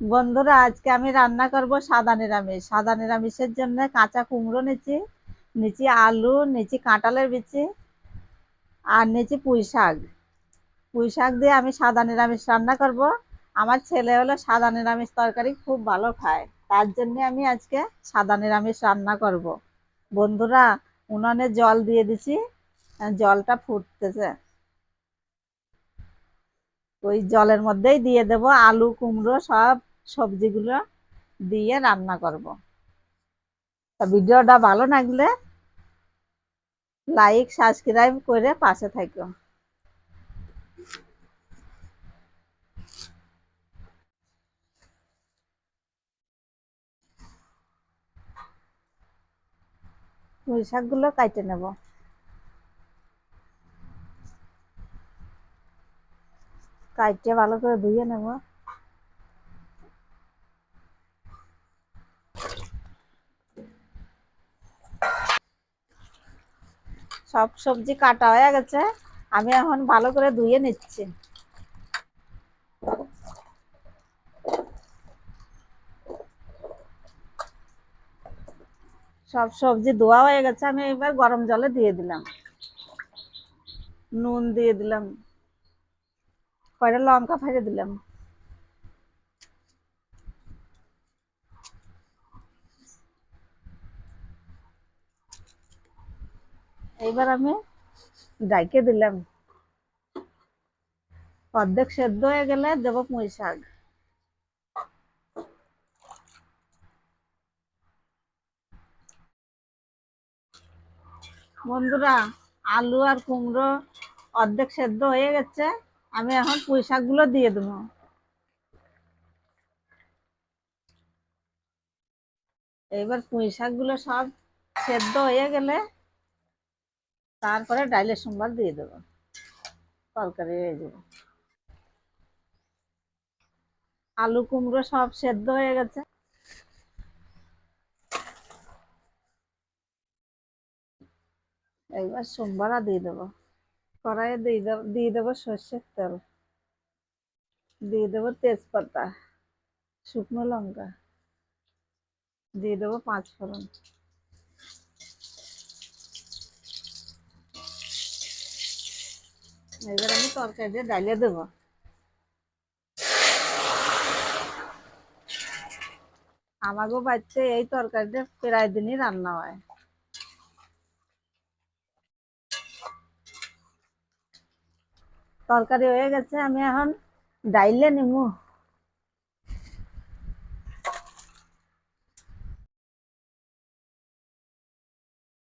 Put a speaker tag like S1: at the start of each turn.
S1: বন্ধুরা, আজকে আমি রান্না করব সাদা নিরামিষ। সাদা নিরামিষের জন্য কাঁচা কুমড়ো নিচ্ছি নিচি আলু নিচি কাঁঠালের বিচি আর নিচি পুঁই শাক। পুঁই শাক দিয়ে আমি সাদা নিরামিষ রান্না করব। আমার ছেলে হলো সাদা নিরামিষ তরকারি খুব ভালো খায়, তার জন্যে আমি আজকে সাদা নিরামিষ রান্না করব। বন্ধুরা, উনানে জল দিয়ে দিছি জলটা ফুটতেছে। ওই জলের মধ্যেই দিয়ে দেব আলু, কুমড়ো সব সবজিগুলো দিয়ে রান্না করব। তা ভিডিওটা ভালো লাগলে লাইক, সাবস্ক্রাইব করে পাশে থাকো। পুঁই শাকগুলো কাটে নেব। কাটে ভালো করে ধুয়ে নেব। সব সবজি কাটা হয়ে গেছে। আমি এখন ভালো করে ধুয়ে নিচ্ছি। সব সবজি ধোয়া হয়ে গেছে, আমি এবার গরম জলে দিয়ে দিলাম। নুন দিয়ে দিলাম। কয়টা লঙ্কা ফেলে দিলাম? এইবার আমি ডাইকে দিলাম। অর্ধেক সেদ্ধ হয়ে গেলে দেব পুঁই শাক। বন্ধুরা, আলু আর কুমড়ো অর্ধেক সেদ্ধ হয়ে গেছে। আমি এখন পুঁই শাকগুলো দিয়ে দেবো। এবার পুঁই শাকগুলো সব সেদ্ধ হয়ে গেলে তারপরে ডাইলের সোমবার দিয়ে দেবো। তরকারি হয়ে যাবে আলু কুমড়ো সব সেদ্ধ হয়ে গেছে। এইবার সোমবার দিয়ে দেবো। কড়াইয়ে দিয়ে দেবো দিয়ে দেবো সর্ষের তেল। দিয়ে দেবো তেজপাতা, শুকনো লঙ্কা। দিয়ে দেবো পাঁচ ফোড়ন এবার আমি তরকারিটা ডালে দেব। আমাকেও বাড়িতে এই তরকারিটা প্রায় দিনই রান্না হয়। তরকারি হয়ে গেছে, আমি এখন ডাইলে নিমু।